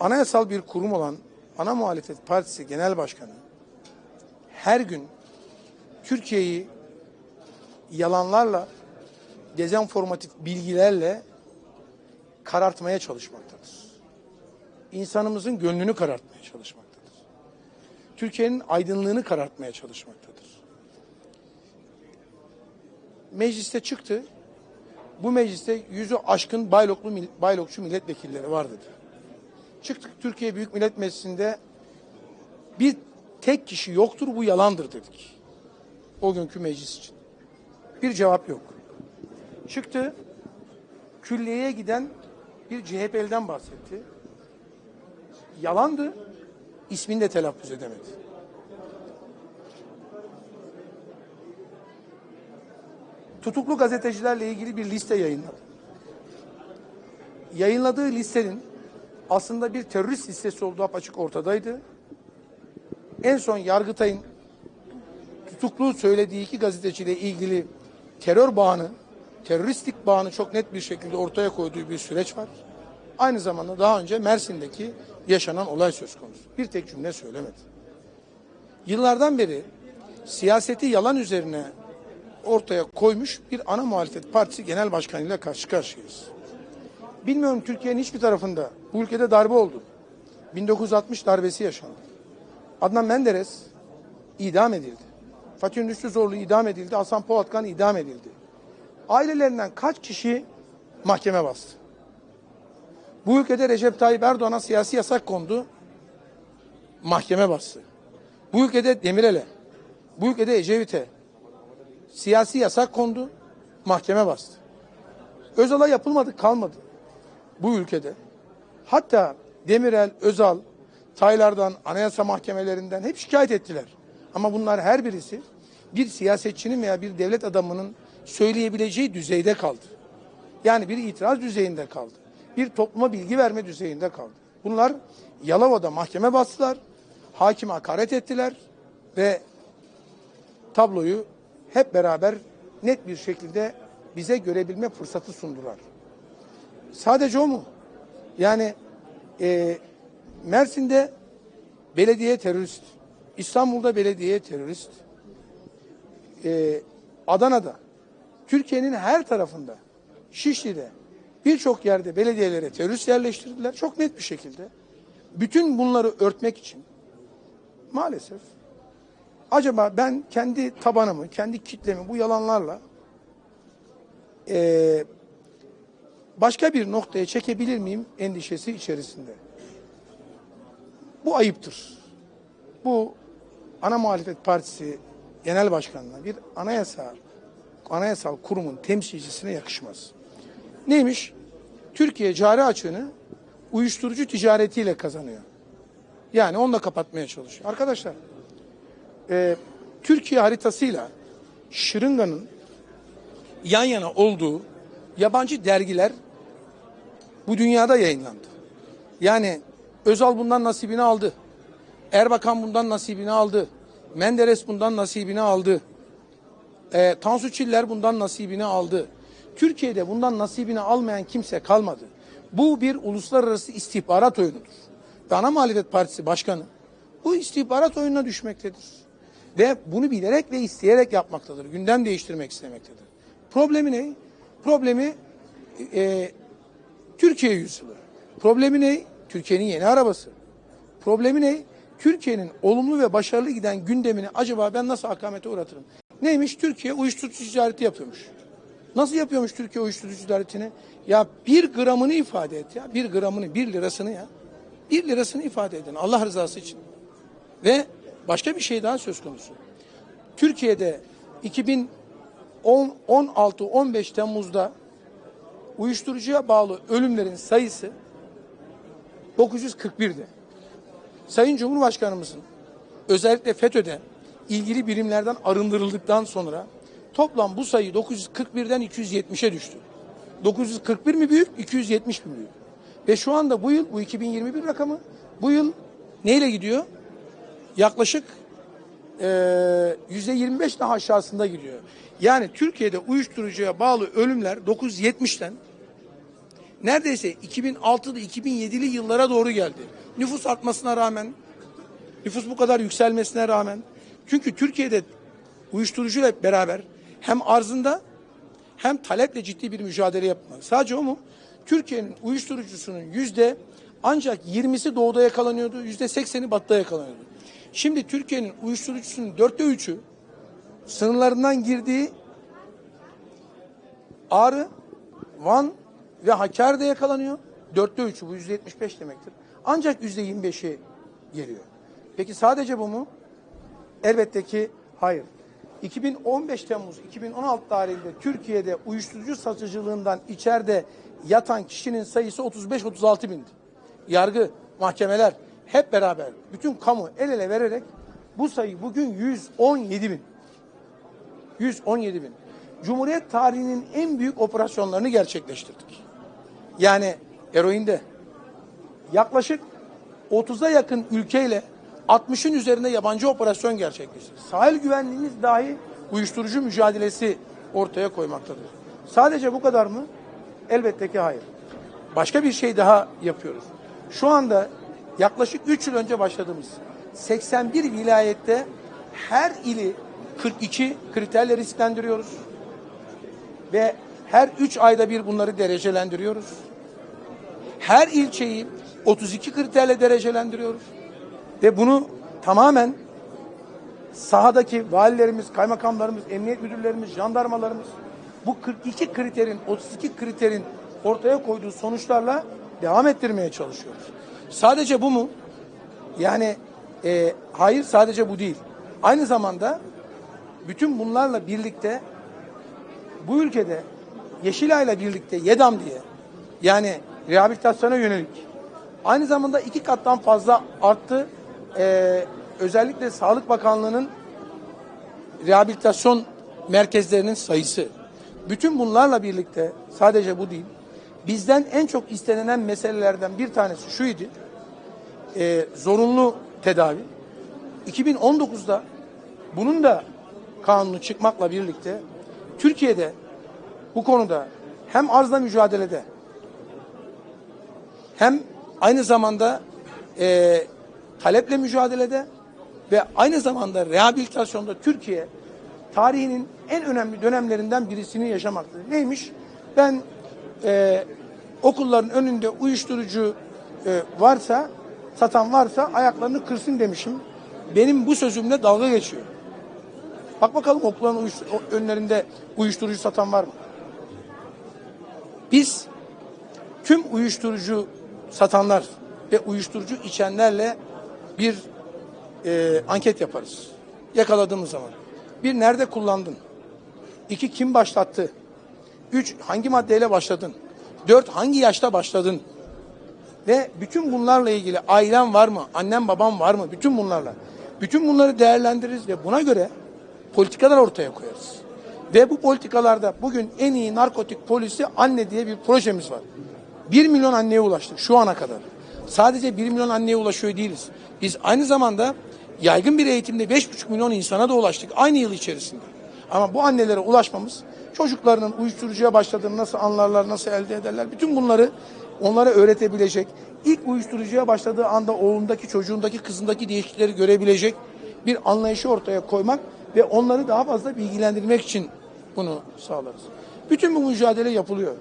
anayasal bir kurum olan Ana Muhalefet Partisi Genel Başkanı her gün Türkiye'yi yalanlarla, dezenformatif bilgilerle karartmaya çalışmaktadır. İnsanımızın gönlünü karartmaya çalışmaktadır. Türkiye'nin aydınlığını karartmaya çalışmaktadır. Mecliste çıktı. Bu mecliste yüzü aşkın bayloklu, baylokçu milletvekilleri var dedi. Çıktık Türkiye Büyük Millet Meclisi'nde bir tek kişi yoktur bu yalandır dedik. O günkü meclis için. Bir cevap yok. Çıktı külliyeye giden bir CHP'liden bahsetti. Yalandı. ismini de telaffuz edemedi. Tutuklu gazetecilerle ilgili bir liste yayınladı. Yayınladığı listenin aslında bir terörist listesi olduğu apaçık ortadaydı. En son Yargıtay'ın tutuklu söylediği iki gazeteciyle ilgili terör bağını, teröristlik bağını çok net bir şekilde ortaya koyduğu bir süreç var. Aynı zamanda daha önce Mersin'deki yaşanan olay söz konusu. Bir tek cümle söylemedi. Yıllardan beri siyaseti yalan üzerine ortaya koymuş bir ana muhalefet partisi genel başkanıyla karşı karşıyayız. Bilmiyorum Türkiye'nin hiçbir tarafında bu ülkede darbe oldu. 1960 darbesi yaşandı. Adnan Menderes idam edildi. Fatih Ündüçlü Zorlu idam edildi. Hasan Polatkan idam edildi. Ailelerinden kaç kişi mahkeme bastı? Bu ülkede Recep Tayyip Erdoğan'a siyasi yasak kondu. Mahkeme bastı. Bu ülkede Demirel'e, bu ülkede Ecevit'e siyasi yasak kondu. Mahkeme bastı. Özal'a yapılmadı kalmadı bu ülkede. Hatta Demirel, Özal, Taylar'dan, anayasa mahkemelerinden hep şikayet ettiler. Ama bunlar her birisi bir siyasetçinin veya bir devlet adamının söyleyebileceği düzeyde kaldı. Yani bir itiraz düzeyinde kaldı. Bir topluma bilgi verme düzeyinde kaldı. Bunlar Yalova'da mahkeme bastılar, hakime hakaret ettiler ve tabloyu hep beraber net bir şekilde bize görebilme fırsatı sundular. Sadece o mu? Yani e, Mersin'de belediye terörist, İstanbul'da belediye terörist, e, Adana'da, Türkiye'nin her tarafında, Şişli'de, birçok yerde belediyelere terörist yerleştirdiler. Çok net bir şekilde. Bütün bunları örtmek için maalesef acaba ben kendi tabanımı, kendi kitlemi bu yalanlarla e, başka bir noktaya çekebilir miyim endişesi içerisinde. Bu ayıptır. Bu ana muhalefet partisi genel başkanına bir anayasa anayasal kurumun temsilcisine yakışmaz. Neymiş? Türkiye cari açığını uyuşturucu ticaretiyle kazanıyor. Yani onunla kapatmaya çalışıyor. Arkadaşlar e, Türkiye haritasıyla şırınganın yan yana olduğu yabancı dergiler bu dünyada yayınlandı. Yani Özal bundan nasibini aldı. Erbakan bundan nasibini aldı. Menderes bundan nasibini aldı. E, Tansu Çiller bundan nasibini aldı. Türkiye'de bundan nasibini almayan kimse kalmadı. Bu bir uluslararası istihbarat oyunudur. Ve Ana Muhalefet Partisi Başkanı bu istihbarat oyununa düşmektedir. Ve bunu bilerek ve isteyerek yapmaktadır. Gündem değiştirmek istemektedir. Problemi ne? Problemi e, Türkiye yüzyılı. Problemi ne? Türkiye'nin yeni arabası. Problemi ne? Türkiye'nin olumlu ve başarılı giden gündemini acaba ben nasıl akamete uğratırım? Neymiş? Türkiye uyuşturucu ticareti yapıyormuş. Nasıl yapıyormuş Türkiye uyuşturucu ticaretini? Ya bir gramını ifade et ya. Bir gramını, bir lirasını ya. Bir lirasını ifade edin Allah rızası için. Ve başka bir şey daha söz konusu. Türkiye'de 2016-15 Temmuz'da uyuşturucuya bağlı ölümlerin sayısı 941'di. Sayın Cumhurbaşkanımızın özellikle FETÖ'de ilgili birimlerden arındırıldıktan sonra toplam bu sayı 941'den 270'e düştü. 941 mi büyük, 270 mi büyük? Ve şu anda bu yıl, bu 2021 rakamı, bu yıl neyle gidiyor? Yaklaşık yüzde 25 daha aşağısında gidiyor. Yani Türkiye'de uyuşturucuya bağlı ölümler 970'ten neredeyse 2006'lı 2007'li yıllara doğru geldi. Nüfus artmasına rağmen, nüfus bu kadar yükselmesine rağmen. Çünkü Türkiye'de uyuşturucuyla beraber hem arzında hem taleple ciddi bir mücadele yapmak. Sadece o mu? Türkiye'nin uyuşturucusunun yüzde ancak 20'si doğuda yakalanıyordu, yüzde 80'i batıda yakalanıyordu. Şimdi Türkiye'nin uyuşturucusunun dörtte üçü sınırlarından girdiği Ağrı, Van ve Hakkari'de yakalanıyor. Dörtte üçü bu yüzde 75 demektir. Ancak yüzde 25'i geliyor. Peki sadece bu mu? Elbette ki hayır. 2015 Temmuz 2016 tarihinde Türkiye'de uyuşturucu satıcılığından içeride yatan kişinin sayısı 35-36 bindi. Yargı, mahkemeler hep beraber bütün kamu el ele vererek bu sayı bugün 117 bin. 117 bin. Cumhuriyet tarihinin en büyük operasyonlarını gerçekleştirdik. Yani eroinde yaklaşık 30'a yakın ülkeyle 60'ın üzerinde yabancı operasyon gerçekleştirdik. Sahil güvenliğimiz dahi uyuşturucu mücadelesi ortaya koymaktadır. Sadece bu kadar mı? Elbette ki hayır. Başka bir şey daha yapıyoruz. Şu anda yaklaşık 3 yıl önce başladığımız 81 vilayette her ili 42 kriterle risklendiriyoruz. Ve her 3 ayda bir bunları derecelendiriyoruz. Her ilçeyi 32 kriterle derecelendiriyoruz. Ve bunu tamamen sahadaki valilerimiz, kaymakamlarımız, emniyet müdürlerimiz, jandarmalarımız bu 42 kriterin, 32 kriterin ortaya koyduğu sonuçlarla devam ettirmeye çalışıyoruz. Sadece bu mu? Yani e, hayır sadece bu değil. Aynı zamanda bütün bunlarla birlikte bu ülkede Yeşilay'la birlikte YEDAM diye yani rehabilitasyona yönelik aynı zamanda iki kattan fazla arttı. Ee, özellikle Sağlık Bakanlığı'nın rehabilitasyon merkezlerinin sayısı. Bütün bunlarla birlikte sadece bu değil. Bizden en çok istenilen meselelerden bir tanesi şuydu. Ee, zorunlu tedavi. 2019'da bunun da kanunu çıkmakla birlikte Türkiye'de bu konuda hem arzla mücadelede hem aynı zamanda e, taleple mücadelede ve aynı zamanda rehabilitasyonda Türkiye tarihinin en önemli dönemlerinden birisini yaşamaktadır. Neymiş? Ben e, okulların önünde uyuşturucu e, varsa, satan varsa ayaklarını kırsın demişim. Benim bu sözümle dalga geçiyor. Bak bakalım okulların uyuş- önlerinde uyuşturucu satan var mı? Biz tüm uyuşturucu satanlar ve uyuşturucu içenlerle bir e, anket yaparız. Yakaladığımız zaman. Bir, nerede kullandın? İki, kim başlattı? Üç, hangi maddeyle başladın? Dört, hangi yaşta başladın? Ve bütün bunlarla ilgili ailen var mı? Annem babam var mı? Bütün bunlarla. Bütün bunları değerlendiririz ve buna göre politikalar ortaya koyarız. Ve bu politikalarda bugün en iyi narkotik polisi anne diye bir projemiz var. 1 milyon anneye ulaştık şu ana kadar. Sadece 1 milyon anneye ulaşıyor değiliz. Biz aynı zamanda yaygın bir eğitimde 5,5 milyon insana da ulaştık aynı yıl içerisinde. Ama bu annelere ulaşmamız çocuklarının uyuşturucuya başladığını nasıl anlarlar, nasıl elde ederler bütün bunları onlara öğretebilecek, ilk uyuşturucuya başladığı anda oğlundaki, çocuğundaki, kızındaki değişiklikleri görebilecek bir anlayışı ortaya koymak ve onları daha fazla bilgilendirmek için bunu sağlarız. Bütün bu mücadele yapılıyor.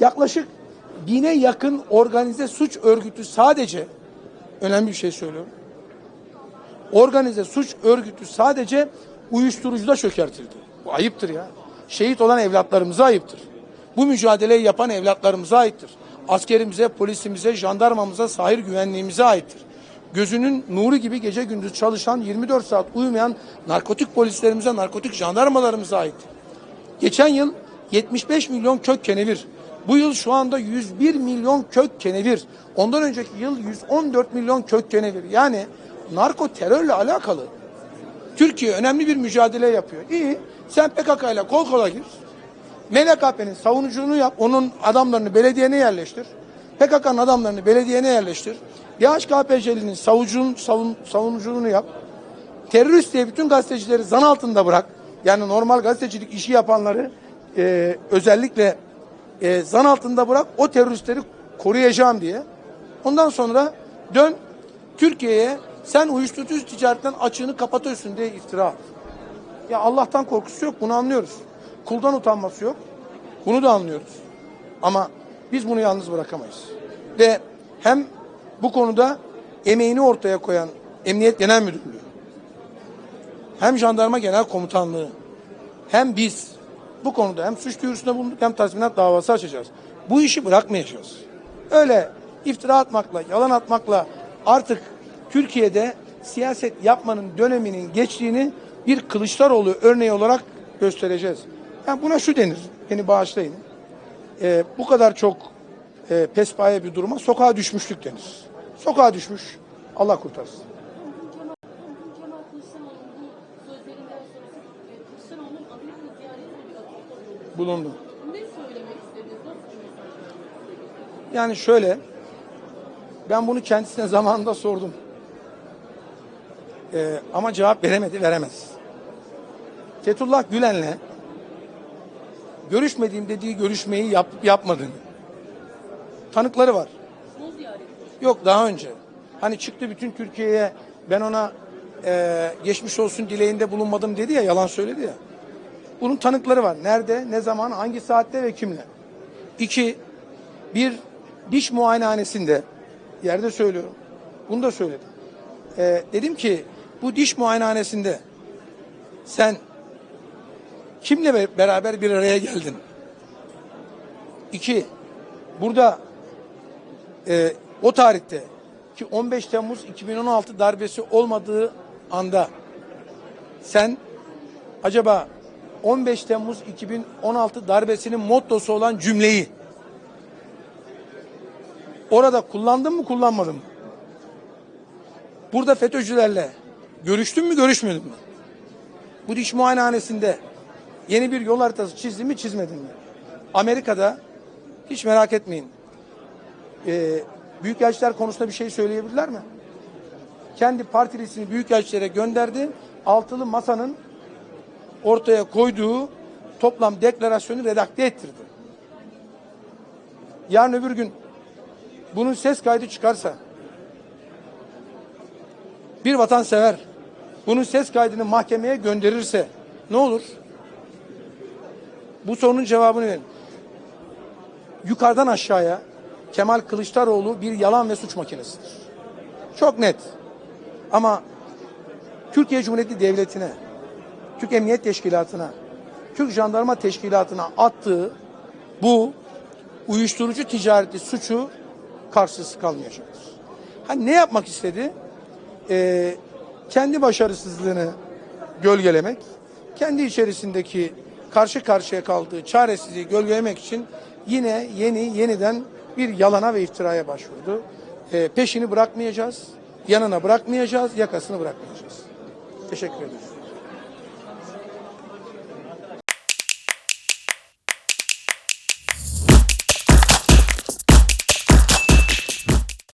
Yaklaşık bine yakın organize suç örgütü sadece önemli bir şey söylüyorum. Organize suç örgütü sadece uyuşturucuda çökertildi. Bu ayıptır ya. Şehit olan evlatlarımıza ayıptır. Bu mücadeleyi yapan evlatlarımıza aittir. Askerimize, polisimize, jandarmamıza, sahil güvenliğimize aittir. Gözünün nuru gibi gece gündüz çalışan 24 saat uyumayan narkotik polislerimize, narkotik jandarmalarımıza aittir. Geçen yıl 75 milyon kök kenevir. Bu yıl şu anda 101 milyon kök kenevir. Ondan önceki yıl 114 milyon kök kenevir. Yani narko terörle alakalı Türkiye önemli bir mücadele yapıyor. İyi sen PKK ile kol kola gir. MLKP'nin savunuculuğunu yap. Onun adamlarını belediyene yerleştir. PKK'nın adamlarını belediyene yerleştir. DHKPC'linin savucunun, savun, savunuculuğunu yap. Terörist diye bütün gazetecileri zan altında bırak. Yani normal gazetecilik işi yapanları e, özellikle e, zan altında bırak o teröristleri koruyacağım diye. Ondan sonra dön Türkiye'ye sen uyuşturucu ticaretten açığını kapatıyorsun diye iftira at. Ya Allah'tan korkusu yok bunu anlıyoruz. Kuldan utanması yok. Bunu da anlıyoruz. Ama biz bunu yalnız bırakamayız. Ve hem bu konuda emeğini ortaya koyan Emniyet Genel Müdürlüğü, hem Jandarma Genel Komutanlığı, hem biz bu konuda hem suç duyurusunda bulunduk hem tazminat davası açacağız. Bu işi bırakmayacağız. Öyle iftira atmakla, yalan atmakla artık Türkiye'de siyaset yapmanın döneminin geçtiğini bir Kılıçdaroğlu örneği olarak göstereceğiz. Yani buna şu denir, beni bağışlayın. Ee, bu kadar çok e, pespaye bir duruma sokağa düşmüşlük denir. Sokağa düşmüş, Allah kurtarsın. Kemal, Kemal Kılıçdaroğlu'nun bu sözlerinden sonrası e, Kılıçdaroğlu'nun Amerika ziyaretine bir atıfta bulundu. Bulundu. Ne söylemek istediniz? Nasıl bir mesaj vermek istediniz? Yani şöyle, ben bunu kendisine zamanında sordum. Ee, ama cevap veremedi, veremez. Fethullah Gülen'le görüşmediğim dediği görüşmeyi yapıp yapmadığını. Tanıkları var. Yok daha önce. Hani çıktı bütün Türkiye'ye ben ona e, geçmiş olsun dileğinde bulunmadım dedi ya yalan söyledi ya. Bunun tanıkları var. Nerede, ne zaman, hangi saatte ve kimle. İki, bir diş muayenehanesinde yerde söylüyorum. Bunu da söyledim. E, dedim ki bu diş muayenehanesinde sen kimle be- beraber bir araya geldin? İki, burada e, o tarihte ki 15 Temmuz 2016 darbesi olmadığı anda sen acaba 15 Temmuz 2016 darbesinin mottosu olan cümleyi orada kullandın mı kullanmadın mı? Burada FETÖ'cülerle görüştün mü görüşmedin mi? Bu diş muayenehanesinde yeni bir yol haritası çizdin mi çizmedin mi? Amerika'da hiç merak etmeyin e, büyükelçiler konusunda bir şey söyleyebilirler mi? Kendi partilisini büyükelçilere gönderdi. Altılı masanın ortaya koyduğu toplam deklarasyonu redakte ettirdi. Yarın öbür gün bunun ses kaydı çıkarsa bir vatansever bunun ses kaydını mahkemeye gönderirse ne olur? Bu sorunun cevabını verin yukarıdan aşağıya Kemal Kılıçdaroğlu bir yalan ve suç makinesidir. Çok net. Ama Türkiye Cumhuriyeti Devleti'ne, Türk Emniyet Teşkilatı'na, Türk Jandarma Teşkilatı'na attığı bu uyuşturucu ticareti suçu karşısız kalmayacaktır. Ha, ne yapmak istedi? Ee, kendi başarısızlığını gölgelemek, kendi içerisindeki karşı karşıya kaldığı çaresizliği gölgelemek için yine yeni yeniden bir yalana ve iftiraya başvurdu. Ee, peşini bırakmayacağız, yanına bırakmayacağız, yakasını bırakmayacağız. Teşekkür ederim.